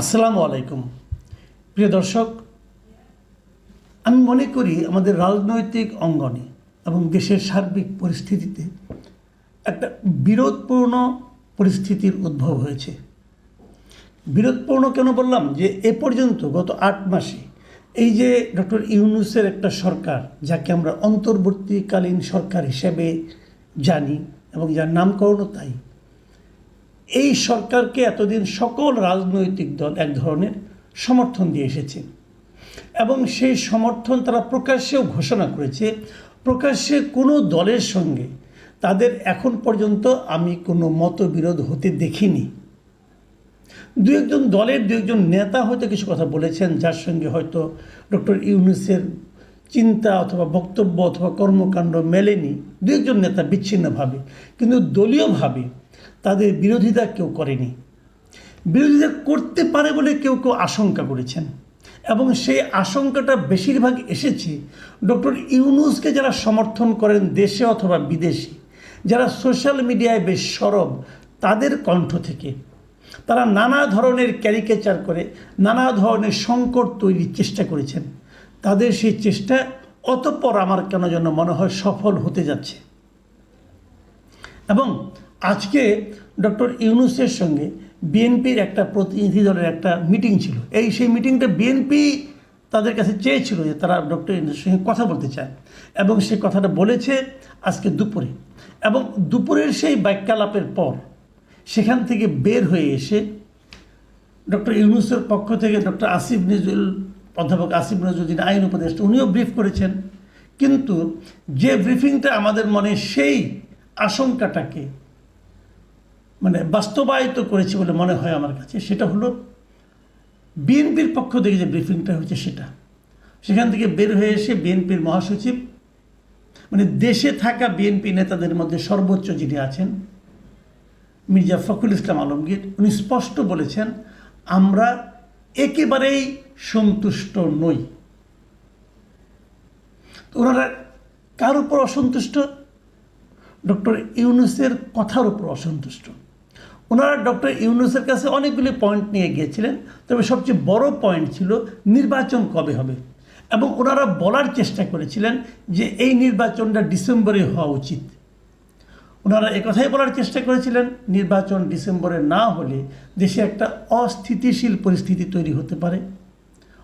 আসসালামু আলাইকুম। প্রিয় দর্শক, আমি মনে করি আমাদের রাজনৈতিক অঙ্গনে এবং দেশের সার্বিক পরিস্থিতিতে একটা বিরোধপূর্ণ পরিস্থিতির উদ্ভব হয়েছে। বিরোধপূর্ণ কেন বললাম? যে এ পর্যন্ত গত আট মাসে এই যে ডক্টর ইউনুসের একটা সরকার, যাকে আমরা অন্তর্বর্তীকালীন সরকার হিসেবে জানি এবং যার নামকরণও তাই এই সরকারকে এতদিন সকল রাজনৈতিক দল এক ধরনের সমর্থন দিয়ে এসেছে। এবং সেই সমর্থন তারা প্রকাশ্যেও ঘোষণা করেছে, প্রকাশ্যে কোনো দলের সঙ্গে তাদের এখন পর্যন্ত আমি কোনো মতবিরোধ হতে দেখিনি। দু একজন দলের দু একজন নেতা হয়তো কিছু কথা বলেছেন, যার সঙ্গে হয়তো ডক্টর ইউনুসের চিন্তা অথবা বক্তব্য অথবা কর্মকাণ্ড মেলেনি। দু একজন নেতা বিচ্ছিন্নভাবে। কিন্তু দলীয়ভাবে তাদের বিরোধিতা কেউ করেনি। বিরোধিতা করতে পারে বলে কেউ কেউ আশঙ্কা করেছেন। এবং সেই আশঙ্কাটা বেশিরভাগ এসেছে ডক্টর ইউনুসকে যারা সমর্থন করেন দেশে অথবা বিদেশে, যারা সোশ্যাল মিডিয়ায় বেশ সরব তাদের কণ্ঠ থেকে। তারা নানা ধরনের ক্যারিকেচার করে, নানা ধরনের সংকট তৈরির চেষ্টা করেছেন। তাদের সেই চেষ্টা অতঃপর আমার কেন যেন মনে হয় সফল হতে যাচ্ছে। এবং আজকে ডক্টর ইউনুসের সঙ্গে বিএনপির একটা প্রতিনিধি দলের একটা মিটিং ছিল। এই সেই মিটিংটা বিএনপি তাদের কাছে চেয়েছিল যে তারা ডক্টর ইউনুসের সঙ্গে কথা বলতে চায় এবং সে কথাটা বলেছে আজকে দুপুরে এবং দুপুরের সেই বাক্যালাপের পর সেখান থেকে বের হয়ে এসে ডক্টর ইউনুসের পক্ষ থেকে ডক্টর আসিফ নজরুল অধ্যাপক আসিফ নজরুল যিনি আইন উপদেষ্টা উনিও ব্রিফ করেছেন। কিন্তু যে ব্রিফিংটা আমাদের মনে সেই আশঙ্কাটাকে মানে বাস্তবায়িত করেছে বলে মনে হয় আমার কাছে, সেটা হলো বিএনপির পক্ষ থেকে যে ব্রিফিংটা হয়েছে সেটা। সেখান থেকে বের হয়ে এসে বিএনপির মহাসচিব মানে দেশে থাকা বিএনপি নেতাদের মধ্যে সর্বোচ্চ যিনি আছেন, মির্জা ফখরুল ইসলাম আলমগীর, উনি স্পষ্ট বলেছেন, আমরা একেবারেই সন্তুষ্ট নই। ওনারা কার উপর অসন্তুষ্ট? ডক্টর ইউনুসের কথার উপর অসন্তুষ্ট। ওনারা ডক্টর ইউনুসের কাছে অনেকগুলি পয়েন্ট নিয়ে গিয়েছিলেন, তবে সবচেয়ে বড় পয়েন্ট ছিল নির্বাচন কবে হবে? এবং ওনারা বলার চেষ্টা করেছিলেন যে এই নির্বাচনটা ডিসেম্বরে হওয়া উচিত। ওনারা একথাই বলার চেষ্টা করেছিলেন, নির্বাচন ডিসেম্বরে না হলে দেশে একটা অস্থিতিশীল পরিস্থিতি তৈরি হতে পারে।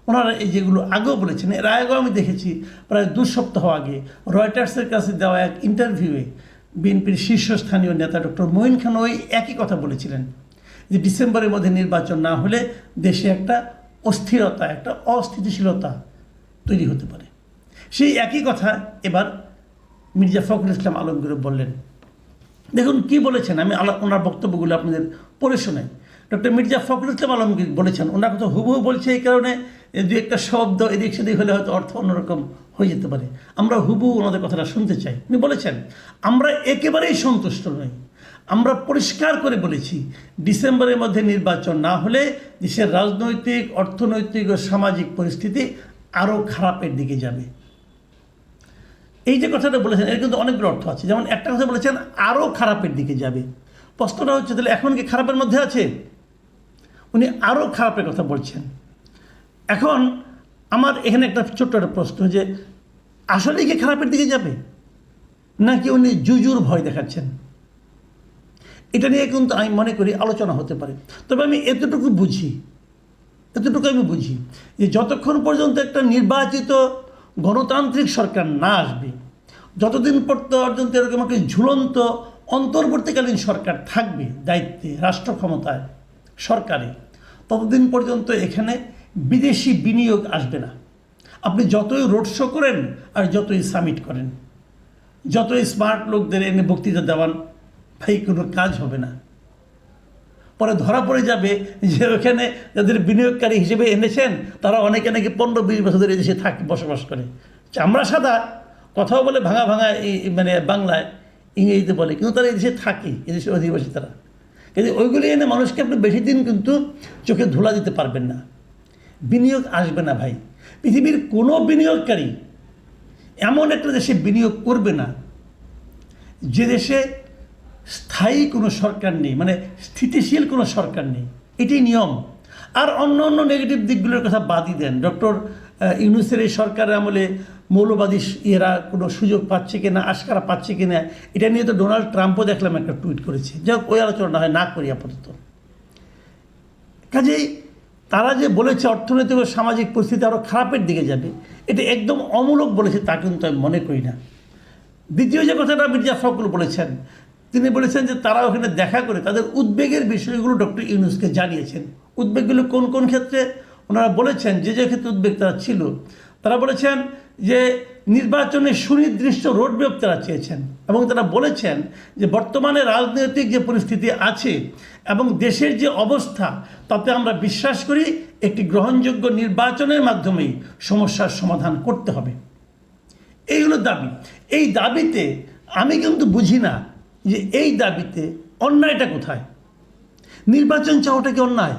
ওনারা এই যেগুলো আগেও বলেছেন, এর আগেও আমি দেখেছি, প্রায় দু সপ্তাহ আগে রয়টার্সের কাছে দেওয়া এক ইন্টারভিউয়ে বিএনপির শীর্ষস্থানীয় নেতা ডক্টর মঈন খান ওই একই কথা বলেছিলেন যে ডিসেম্বরের মধ্যে নির্বাচন না হলে দেশে একটা অস্থিরতা, একটা অস্থিতিশীলতা তৈরি হতে পারে। সেই একই কথা এবার মির্জা ফখরুল ইসলাম আলমগীর বললেন। দেখুন, কি বলেছেন? আমি ওনার বক্তব্যগুলো আপনাদের পড়ে শোনাই। ডক্টর মির্জা ফখরুল ইসলাম আলমগীর বলেছেন, ওনার কথা হুবহু বলছে এই কারণে দু একটা শব্দ এদিক সেদিক হলে হয়তো অর্থ অন্যরকম হয়ে যেতে পারে। আমরা হুবহু ওনাদের কথাটা শুনতে চাই। উনি বলেছেন, আমরা একেবারেই সন্তুষ্ট নই। আমরা পরিষ্কার করে বলেছি, ডিসেম্বরের মধ্যে নির্বাচন না হলে দেশের রাজনৈতিক, অর্থনৈতিক ও সামাজিক পরিস্থিতি আরও খারাপের দিকে যাবে। এই যে কথাটা বলেছেন, এর কিন্তু অনেকগুলো অর্থ আছে। যেমন একটা কথা বলেছেন, আরও খারাপের দিকে যাবে। প্রশ্নটা হচ্ছে, তাহলে এখন কি খারাপের মধ্যে আছে? উনি আরও খারাপের কথা বলছেন। এখন আমার এখানে একটা ছোট্ট একটা প্রশ্ন যে, আসলেই কি খারাপের দিকে যাবে? নাকি উনি জুজুর ভয় দেখাচ্ছেন? এটা নিয়ে কিন্তু আমি মনে করি আলোচনা হতে পারে। তবে আমি এতটুকু বুঝি, এতটুকু আমি বুঝি যে, যতক্ষণ পর্যন্ত একটা নির্বাচিত গণতান্ত্রিক সরকার না আসবে, যতদিন পর্যন্ত এরকম একটা ঝুলন্ত অন্তর্বর্তীকালীন সরকার থাকবে, দায়িত্বে, রাষ্ট্র ক্ষমতায়, সরকারে, ততদিন পর্যন্ত এখানে বিদেশি বিনিয়োগ আসবে না। আপনি যতই রোড শো করেন আর যতই সামিট করেন, যতই স্মার্ট লোকদের এনে বক্তৃতা দেওয়ান, ভাই, কোনো কাজ হবে না। পরে ধরা পড়ে যাবে যে ওখানে যাদের বিনিয়োগকারী হিসেবে এনেছেন, তারা অনেকে নাকি পনেরো বিশ বছর ধরে দেশে থাকে, বসবাস করে। চামড়া সাদা, কথাও বলে ভাঙা ভাঙা এই মানে বাংলায়, ইংরেজিতে বলে, কিন্তু তারা এদেশে থাকে এদেশের অধিবাসী তারা। কিন্তু ওইগুলি এনে মানুষকে আপনি বেশি দিন কিন্তু চোখে ধুলা দিতে পারবেন না। বিনিয়োগ আসবে না ভাই। পৃথিবীর কোনো বিনিয়োগকারী এমন একটা দেশে বিনিয়োগ করবে না, যে দেশে স্থায়ী কোনো সরকার নেই মানে স্থিতিশীল কোনো সরকার নেই। এটাই নিয়ম। আর অন্য অন্য নেগেটিভ দিকগুলোর কথা বাদই দেন। ডক্টর ইউনুসের এই সরকারের আমলে মৌলবাদী ইয়েরা কোনো সুযোগ পাচ্ছে কি না, আশকারা পাচ্ছে কি না, এটা নিয়ে তো ডোনাল্ড ট্রাম্পও দেখলাম একটা টুইট করেছে। যাই হোক, ওই আলোচনা হয় না করি আপাতত। কাজেই তারা যে বলেছে অর্থনৈতিক ও সামাজিক পরিস্থিতি আরও খারাপের দিকে যাবে, এটা একদম অমূলক বলেছে, তা কিন্তু আমি মনে করি না। দ্বিতীয় যে কথাটা মির্জা ফখরুল বলেছেন, তিনি বলেছেন যে তারা ওখানে দেখা করে তাদের উদ্বেগের বিষয়গুলো ডক্টর ইউনুসকে জানিয়েছেন। উদ্বেগগুলো কোন কোন ক্ষেত্রে? ওনারা বলেছেন যে যে ক্ষেত্রে উদ্বেগ তারা ছিল, তারা বলেছেন যে নির্বাচনে সুনির্দিষ্ট রোডম্যাপ তারা চেয়েছেন এবং তারা বলেছেন যে বর্তমানে রাজনৈতিক যে পরিস্থিতি আছে এবং দেশের যে অবস্থা, তাতে আমরা বিশ্বাস করি একটি গ্রহণযোগ্য নির্বাচনের মাধ্যমেই সমস্যার সমাধান করতে হবে। এই হলো দাবি। এই দাবিতে আমি কিন্তু বুঝি না যে এই দাবিতে অন্যায়টা কোথায়? নির্বাচন চাওয়াটা কি অন্যায়?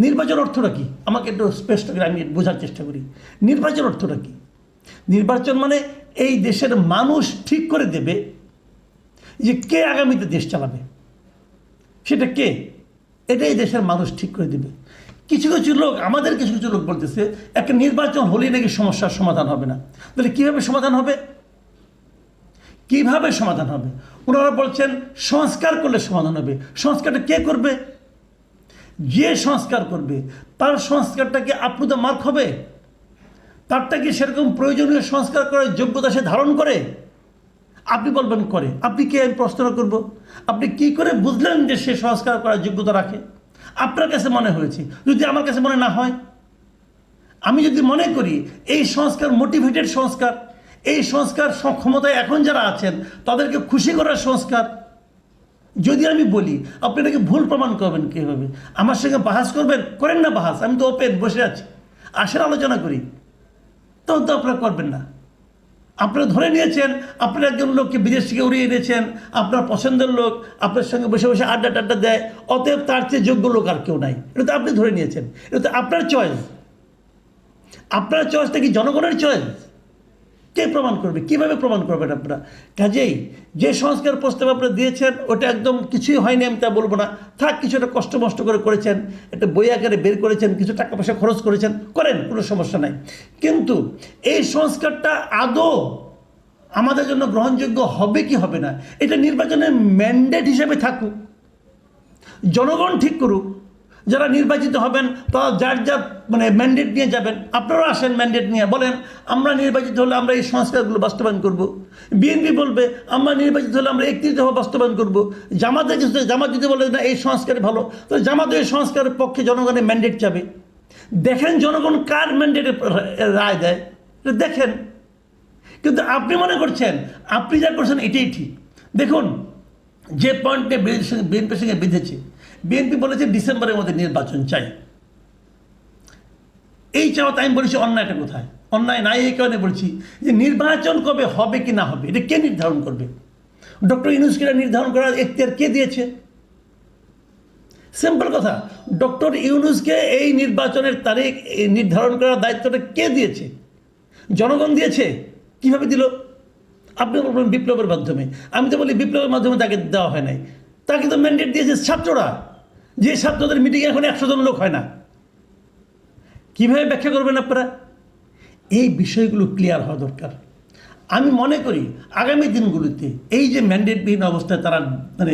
নির্বাচন অর্থটা কি? আমাকে একটু স্পষ্ট করে আমি বোঝার চেষ্টা করি। নির্বাচন অর্থটা কি? নির্বাচন মানে এই দেশের মানুষ ঠিক করে দেবে যে কে আগামীতে দেশ চালাবে। সেটা কে? এটাই দেশের মানুষ ঠিক করে দেবে। কিছু কিছু লোক, আমাদের কিছু কিছু লোক বলতেছে, একটা নির্বাচন হলেই নাকি সমস্যার সমাধান হবে না। তাহলে কীভাবে সমাধান হবে? কীভাবে সমাধান হবে? ওনারা বলছেন, সংস্কার করলে সমাধান হবে। সংস্কারটা কে করবে? যে সংস্কার করবে, তার সংস্কারটা কি আপ্লুত মার্ক হবে। তারটা কি সেরকম প্রয়োজনীয় সংস্কার করার যোগ্যতা সে ধারণ করে। আপনি বলবেন করে। আপনি কে? আমি প্রশ্ন করব। আপনি কি করে বুঝলেন যে সে সংস্কার করার যোগ্যতা রাখে? আপনার কাছে মনে হয়েছে। যদি আমার কাছে মনে না হয়, আমি যদি মনে করি এই সংস্কার মোটিভেটেড সংস্কার, এই সংস্কার ক্ষমতায় এখন যারা আছেন, তাদেরকে খুশি করার সংস্কার যদি আমি বলি, আপনি এটাকে ভুল প্রমাণ করবেন কীভাবে? আমার সঙ্গে বাহাস করবেন? করেন না বাহাস, আমি তো ওপেন, বসে আছি। আসেন, আলোচনা করি। তখন তো আপনারা করবেন না। আপনারা ধরে নিয়েছেন, আপনার একজন লোককে বিদেশ থেকে উড়িয়ে এনেছেন, আপনার পছন্দের লোক, আপনার সঙ্গে বসে বসে আড্ডা টাড্ডা দেয়, অতএব তার চেয়ে যোগ্য লোক আর কেউ নাই। এটা তো আপনি ধরে নিয়েছেন। এটা তো আপনার চয়েস আপনার চয়েসটা কি জনগণের চয়েস কে প্রমাণ করবে? কীভাবে প্রমাণ করবেন আপনারা? কাজেই যে সংস্কার প্রস্তাব আপনারা দিয়েছেন, ওটা একদম কিছুই হয়নি, আমি তা বলব না। থাক, কিছুটা কষ্ট মষ্ট করে করেছেন, একটা বই আকারে বের করেছেন, কিছু টাকা পয়সা খরচ করেছেন, করেন, কোনো সমস্যা নাই। কিন্তু এই সংস্কারটা আদৌ আমাদের জন্য গ্রহণযোগ্য হবে কি হবে না, এটা নির্বাচনের ম্যান্ডেট হিসেবে থাকুক। জনগণ ঠিক করুক যারা নির্বাচিত হবেন, তারা যার যার মানে ম্যান্ডেট নিয়ে যাবেন। আপনারাও আসেন ম্যান্ডেট নিয়ে। বলেন, আমরা নির্বাচিত হলে আমরা এই সংস্কারগুলো বাস্তবায়ন করব। বিএনপি বলবে, আমরা নির্বাচিত হলে আমরা একত্রিত হওয়া বাস্তবায়ন করব। জামাতে কিছু জামাত যদি বলে না, এই সংস্কার ভালো তো জামাত এই সংস্কারের পক্ষে জনগণের ম্যান্ডেট যাবে দেখেন জনগণ কার ম্যান্ডেটে রায় দেয়। দেখেন। কিন্তু আপনি মনে করছেন, আপনি যা করছেন এটাই ঠিক। দেখুন, যে পয়েন্টে বিএনপির সঙ্গে বেঁধেছে বিএনপি বলেছে ডিসেম্বরের মধ্যে নির্বাচন চাই। এই চাওয়াতে আমি বলেছি অন্যায়টা কোথায়? অন্যায় নাই এই কারণে বলছি যে নির্বাচন কবে হবে কি না হবে, এটা কে নির্ধারণ করবে? ডক্টর ইউনুসকে নির্ধারণ করার এখতিয়ার কে দিয়েছে? সিম্পল কথা, ডক্টর ইউনুসকে এই নির্বাচনের তারিখ নির্ধারণ করার দায়িত্বটা কে দিয়েছে? জনগণ দিয়েছে? কীভাবে দিল? আপনি বলবেন বিপ্লবের মাধ্যমে। আমি তো বলি বিপ্লবের মাধ্যমে তাকে দেওয়া হয় নাই। তাকে তো ম্যান্ডেট দিয়েছে ছাত্ররা। যে ছাত্রদের মিটিংয়ে এখন একশো জন লোক হয় না। কীভাবে ব্যাখ্যা করবেন আপনারা? এই বিষয়গুলো ক্লিয়ার হওয়া দরকার। আমি মনে করি আগামী দিনগুলিতে এই যে ম্যান্ডেটবিহীন অবস্থায় তারা মানে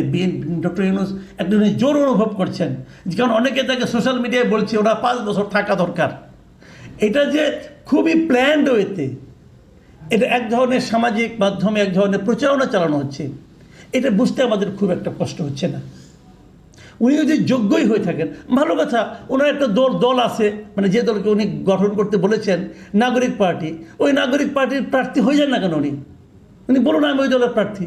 ডক্টর ইউনুস একটা জোর অনুভব করছেন, কারণ অনেকে তাকে সোশ্যাল মিডিয়ায় বলছে, ওরা পাঁচ বছর থাকা দরকার। এটা যে খুবই প্ল্যান্ড ওয়েতে এটা এক ধরনের সামাজিক মাধ্যমে, এক ধরনের প্রচারণা চালানো হচ্ছে, এটা বুঝতে আমাদের খুব একটা কষ্ট হচ্ছে না। উনি যদি যোগ্যই হয়ে থাকেন। ভালো কথা, ওনার একটা দল দল আছে মানে যে দলকে উনি গঠন করতে বলেছেন, নাগরিক পার্টি। ওই নাগরিক পার্টির প্রার্থী হয়ে যান না কেন উনি? উনি বলুন আমি ওই দলের প্রার্থী।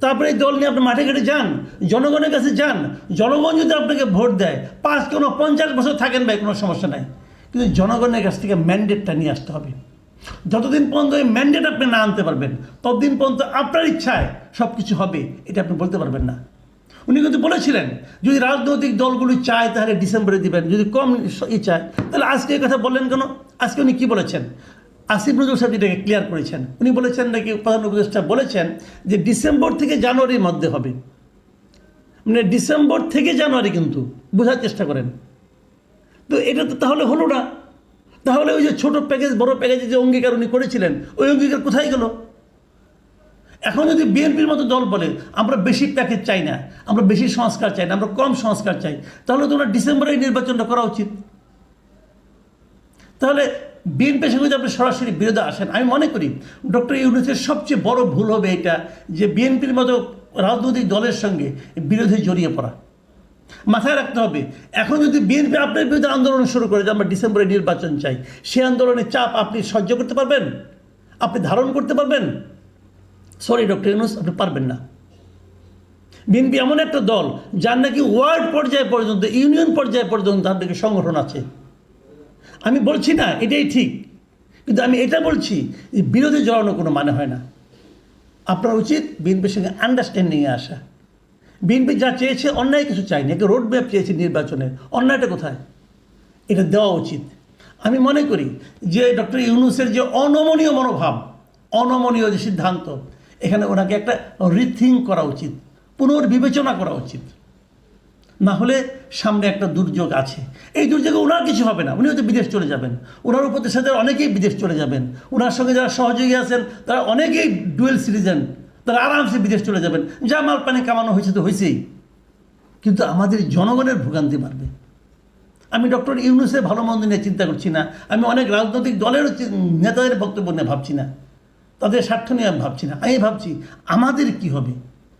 তারপরে এই দল নিয়ে আপনি মাঠে ঘাটে যান, জনগণের কাছে যান। জনগণ যদি আপনাকে ভোট দেয়, পাঁচ কোনো পঞ্চাশ বছর থাকেন ভাই, কোনো সমস্যা নাই। কিন্তু জনগণের কাছ থেকে ম্যান্ডেটটা নিয়ে আসতে হবে। যতদিন পর্যন্ত এই ম্যান্ডেট আপনি না আনতে পারবেন, ততদিন পর্যন্ত আপনার ইচ্ছায় সব কিছু হবে, এটা আপনি বলতে পারবেন না। উনি কিন্তু বলেছিলেন, যদি রাজনৈতিক দলগুলি চায় তাহলে ডিসেম্বরে দিবেন, যদি কম ই চায়, তাহলে আজকে এই কথা বললেন কেন? আজকে উনি কী বলেছেন? আসিফ নজরুল সাহেব এটাকে ক্লিয়ার করেছেন, উনি বলেছেন নাকি প্রধান উপদেষ্টা বলেছেন যে ডিসেম্বর থেকে জানুয়ারির মধ্যে হবে। মানে ডিসেম্বর থেকে জানুয়ারি কিন্তু, বোঝার চেষ্টা করেন। তো এটা তো তাহলে হলো না। তাহলে ওই যে ছোট প্যাকেজ বড় প্যাকেজে যে অঙ্গীকার উনি করেছিলেন, ওই অঙ্গীকার কোথায় গেল? এখন যদি বিএনপির মতো দল বলে, আমরা বেশি প্যাকেজ চাই না, আমরা বেশি সংস্কার চাই না, আমরা কম সংস্কার চাই, তাহলে তোমরা ডিসেম্বরে এই নির্বাচনটা করা উচিত। তাহলে বিএনপির সঙ্গে যদি আপনি সরাসরি বিরোধে আসেন, আমি মনে করি ডক্টর ইউনুসের সবচেয়ে বড় ভুল হবে এটা যে বিএনপির মতো রাজনৈতিক দলের সঙ্গে বিরোধে জড়িয়ে পড়া। মাথায় রাখতে হবে, এখন যদি বিএনপি আপনার বিরুদ্ধে আন্দোলন শুরু করে যে আমরা ডিসেম্বরে নির্বাচন চাই সে আন্দোলনের চাপ আপনি সহ্য করতে পারবেন? আপনি ধারণ করতে পারবেন? সরি ডক্টর ইউনুস আপনি পারবেন না। বিএনপি এমন একটা দল, যার নাকি ওয়ার্ড পর্যায়ে পর্যন্ত, ইউনিয়ন পর্যায়ে পর্যন্ত তার নাকি সংগঠন আছে। আমি বলছি না, এটাই ঠিক। কিন্তু আমি এটা বলছি, যে বিরোধী জড়ানো কোনো মানে হয় না। আপনার উচিত বিএনপির সঙ্গে আন্ডারস্ট্যান্ডিংয়ে আসা। বিএনপি যা চেয়েছে, অন্যায় কিছু চায়নি। একটা রোড ম্যাপ চেয়েছে নির্বাচনে। অন্যায়টা কোথায়? এটা দেওয়া উচিত। আমি মনে করি যে ডক্টর ইউনুসের যে অনমনীয় মনোভাব, অনমনীয় যে সিদ্ধান্ত এখানে ওনাকে একটা রিথিঙ্ক করা উচিত, পুনর্বিবেচনা করা উচিত। না হলে সামনে একটা দুর্যোগ আছে। এই দুর্যোগে ওনার কিছু হবে না উনি হয়তো বিদেশ চলে যাবেন। ওনার উপদেষ্টাদের অনেকেই বিদেশ চলে যাবেন। ওনার সঙ্গে যারা সহযোগী আছেন, তারা অনেকেই ডুয়েল সিটিজেন, তারা আরামসে বিদেশ চলে যাবেন। যা মাল পানি কামানো হয়েছে তো হয়েছেই। কিন্তু আমাদের জনগণের ভোগান্তি বাড়বে। আমি ডক্টর ইউনুসের ভালো মন্দ নিয়ে চিন্তা করছি না। আমি অনেক রাজনৈতিক দলেরও চি- নেতাদের বক্তব্য নিয়ে ভাবছি না। তাদের স্বার্থ নিয়ে আমি ভাবছি না। আমি ভাবছি, আমাদের কি হবে?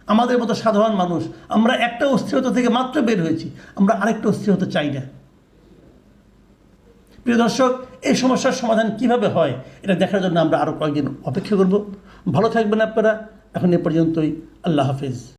আমাদের মতো সাধারণ মানুষ, আমরা একটা অস্থিরতা থেকে মাত্র বের হয়েছি, আমরা আরেকটা অস্থিরতা চাই না। প্রিয় দর্শক, এই সমস্যার সমাধান কীভাবে হয়, এটা দেখার জন্য আমরা আরও কয়েকদিন অপেক্ষা করব। ভালো থাকবেন আপনারা, এখন এ পর্যন্তই। আল্লাহ হাফিজ।